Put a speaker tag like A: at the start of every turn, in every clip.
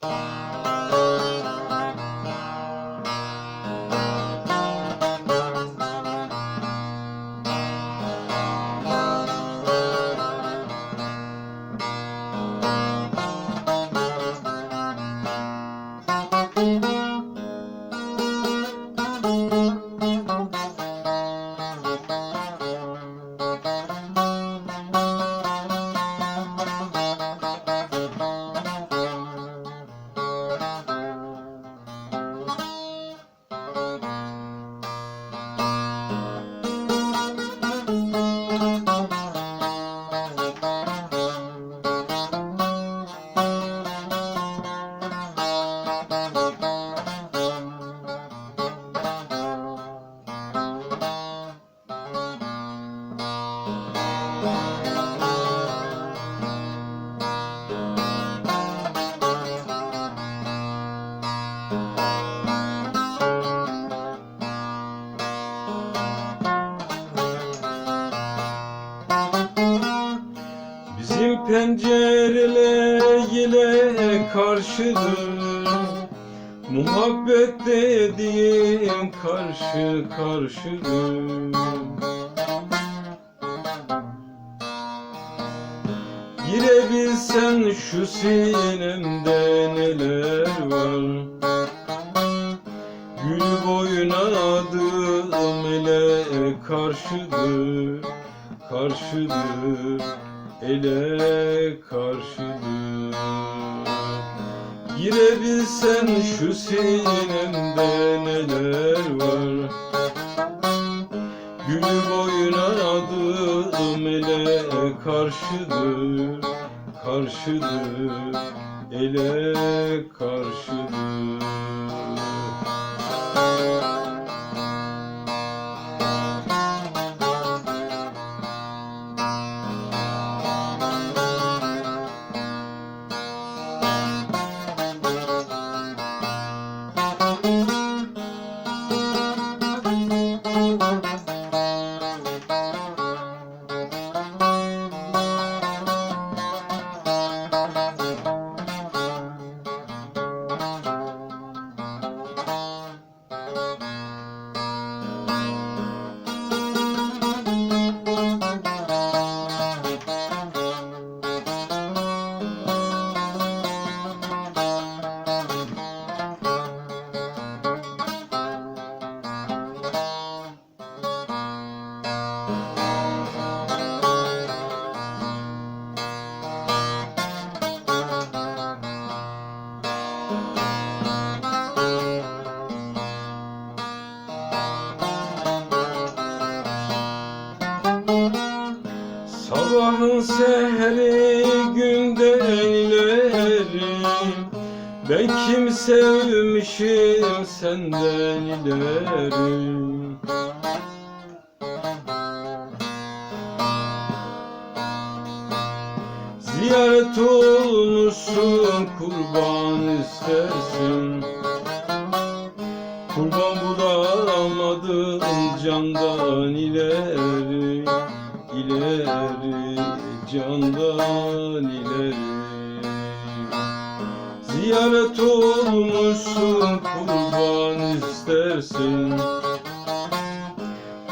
A: Bye. Pencereler ile karşıdır. Muhabbet dediğim karşı karşıdır. Girebilsen şu sinemde neler var? Gül boyuna adım ile karşıdır Karşıdır ele karşıdır Girebilsen şu sinemde neler var? Gül boyuna adım ele karşıdır Karşıdır ele karşıdır Sabahın seheri günden ileri. Ben kim sevmişim senden ileri? Ziyaret olmuşsun kurban istersin Kurban bulamadım candan Ziyaret olmuşsun kurban istersin.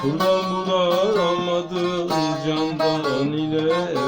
A: Kurban bulamadım candan ileri